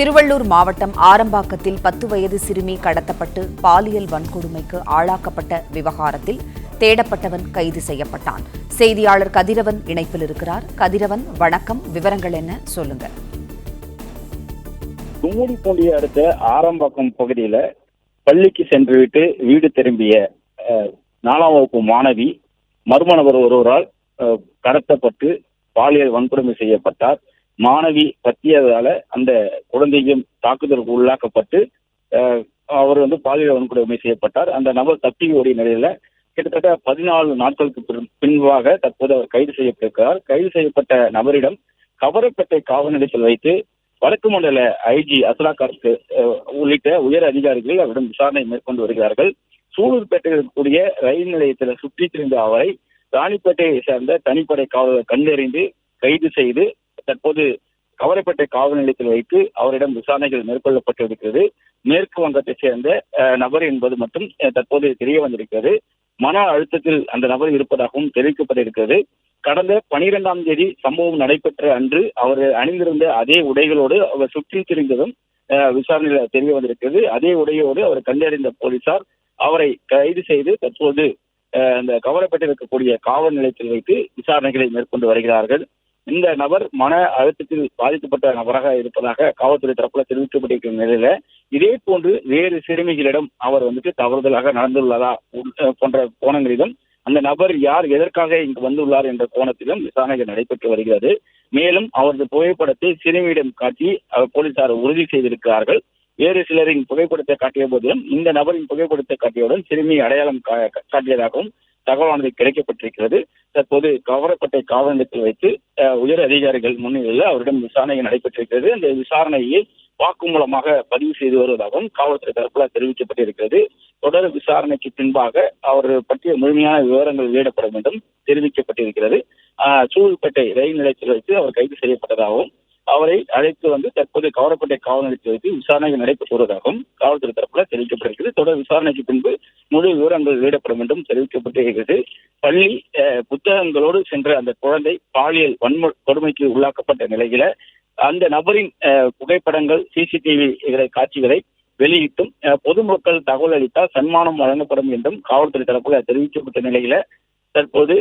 திருவள்ளூர் மாவட்டம் ஆரம்பாக்கத்தில் பத்து வயது சிறுமி கடத்தப்பட்டு பாலியல் வன்கொடுமைக்கு ஆளாக்கப்பட்ட விவகாரத்தில் தேடப்பட்டவன் கைது செய்யப்பட்டான். செய்தியாளர் கதிரவன் இணைப்பில் இருக்கிறார். கதிரவன் வணக்கம். விவரங்கள் என்ன? சொல்லுங்க. கும்முடிப்பூண்டியை அடுத்த ஆரம்பாக்கம் பகுதியில பள்ளிக்கு சென்றுவிட்டு வீடு திரும்பிய அஹ், நாலாம் வகுப்பு மாணவி மர்ம நபர் ஒருவரால் அஹ், கடத்தப்பட்டு பாலியல் வன்கொடுமை செய்யப்பட்டார். மாணவி கத்தியதால அந்த குழந்தையும் தாக்குதலுக்கு உள்ளாக்கப்பட்டு அவர் வந்து பாலியல் வன்கொடுமை செய்யப்பட்டார். அந்த நபர் தப்பி ஓடிய நிலையில கிட்டத்தட்ட பதினாலு நாட்களுக்கு பின்- பின்பாக தற்போது அவர் கைது செய்யப்பட்டிருக்கிறார். கைது செய்யப்பட்ட நபரிடம் கவரப்பேட்டை காவல் நிலையத்தில் வைத்து வடக்கு மண்டல ஐஜி அசலாக்காருக்கு உள்ளிட்ட உயர் அதிகாரிகள் அவரிடம் விசாரணை மேற்கொண்டு வருகிறார்கள். சூலூர்பேட்டையில் இருக்கக்கூடிய ரயில் நிலையத்தில் சுற்றித் திரிந்த அவரை ராணிப்பேட்டையை சேர்ந்த தனிப்படை காவலர் கண்டறிந்து கைது செய்து தற்போது கவலைப்பட்டை காவல் நிலையத்தில் வைத்து அவரிடம் விசாரணைகள் மேற்கொள்ளப்பட்டு இருக்கிறது மேற்கு வங்கத்தை சேர்ந்த நபர் என்பது மட்டும் தற்போது தெரிய வந்திருக்கிறது. மன அழுத்தத்தில் அந்த நபர் இருப்பதாகவும் தெரிவிக்கப்பட்டிருக்கிறது. கடந்த பனிரெண்டாம் தேதி சம்பவம் நடைபெற்ற அன்று அவர் அணிந்திருந்த அதே உடைகளோடு அவர் சுற்றி திரிந்ததும் விசாரணையில விசாரணையில் தெரிய வந்திருக்கிறது. அதே உடையோடு அவர் கண்டறிந்த போலீசார் அவரை கைது செய்து தற்போது அந்த கவரப்பட்டு இருக்கக்கூடிய காவல் நிலையத்தில் வைத்து விசாரணைகளை மேற்கொண்டு வருகிறார்கள். இந்த நபர் மன அழுத்தத்தில் பாதிக்கப்பட்ட நபராக இருப்பதாக காவல்துறை தரப்புல தெரிவிக்கப்பட்டிருக்கிற நிலையில இதே போன்று வேறு சிறுமிகளிடம் அவர் வந்துட்டு தவறுதலாக நடந்துள்ளதா போன்ற கோணங்களிலும் அந்த நபர் யார் எதற்காக இங்கு வந்துள்ளார் என்ற கோணத்திலும் விசாரணைகள் நடைபெற்று வருகிறது. மேலும் அவரது புகைப்படத்தை சிறுமியிடம் காட்டி போலீசார் உறுதி செய்திருக்கிறார்கள். வேறு சிலரின் புகைப்படத்தை காட்டிய போதிலும் இந்த நபரின் புகைப்படத்தை காட்டியவுடன் சிறுமி அடையாளம் கா- காட்டியதாகவும் தகவலானது கிடைக்கப்பட்டிருக்கிறது. தற்போது கவரப்பட்டை காவல் நிலையத்தில் வைத்து உயர் அதிகாரிகள் முன்னிலையில் அவரிடம் விசாரணை நடைபெற்றிருக்கிறது. அந்த விசாரணையை வாக்குமூலமாக பதிவு செய்து வருவதாகவும் காவல்துறை தரப்புல தெரிவிக்கப்பட்டிருக்கிறது. தொடர் விசாரணைக்கு பின்பாக அவர் பற்றிய முழுமையான விவரங்கள் வெளியிடப்படும் என்றும் தெரிவிக்கப்பட்டிருக்கிறது. சூழ்பேட்டை ரயில் நிலையத்தில் வைத்து அவர் கைது செய்யப்பட்டதாகவும் அவரை அழைத்து வந்து தற்போது கவரப்பட்ட காவல் நிலையத்தில் வைத்து விசாரணைகள் நடைபெற்று வருவதாகவும் காவல்துறை தரப்புல தெரிவிக்கப்பட்டிருக்கிறது. தொடர் விசாரணைக்கு பின்பு முழு விவரங்கள் வெளியிடப்படும் என்றும் தெரிவிக்கப்பட்டிருக்கிறது. பள்ளி புத்தகங்களோடு சென்ற அந்த குழந்தை பாலியல் வன்ம கொடுமைக்கு உள்ளாக்கப்பட்ட நிலையில அந்த நபரின் புகைப்படங்கள் சிசிடிவி காட்சிகளை வெளியிட்டும் பொதுமக்கள் தகவல் அளித்தால் சன்மானம் வழங்கப்படும் என்றும் காவல்துறை தரப்புல தெரிவிக்கப்பட்ட நிலையில தற்போது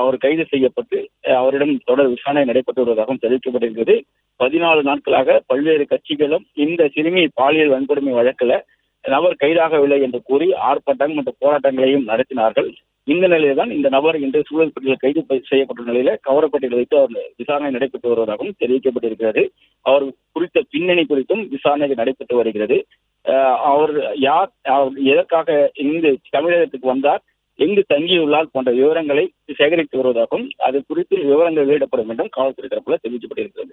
அவர் கைது செய்யப்பட்டு அவரிடம் தொடர் விசாரணை நடைபெற்று வருவதாகவும் தெரிவிக்கப்பட்டிருக்கிறது. பதினாலு நாட்களாக பல்வேறு கட்சிகளும் இந்த சிறுமி பாலியல் வன்கொடுமை வழக்கில் நபர் கைதாகவில்லை என்று கூறி ஆர்ப்பாட்டம் மற்றும் போராட்டங்களையும் நடத்தினார்கள். இந்த நிலையில்தான் இந்த நபர் இன்று சூழல்பட்டியில் கைது செய்யப்பட்ட நிலையில கவரப்பட்டியில் வைத்து அவர் விசாரணை நடைபெற்று வருவதாகவும் தெரிவிக்கப்பட்டிருக்கிறது. அவர் குறித்த பின்னணி குறித்தும் விசாரணை நடைபெற்று வருகிறது. அவர் யார் அவர் எதற்காக இங்கு தமிழகத்துக்கு வந்தார் எங்கு தங்கியுள்ளார் போன்ற விவரங்களை சேகரித்து வருவதாகவும் அது குறித்து விவரங்கள் வெளியிடப்படும் என்றும் காவல்துறை தரப்புல தெரிவிக்கப்பட்டிருக்கிறது.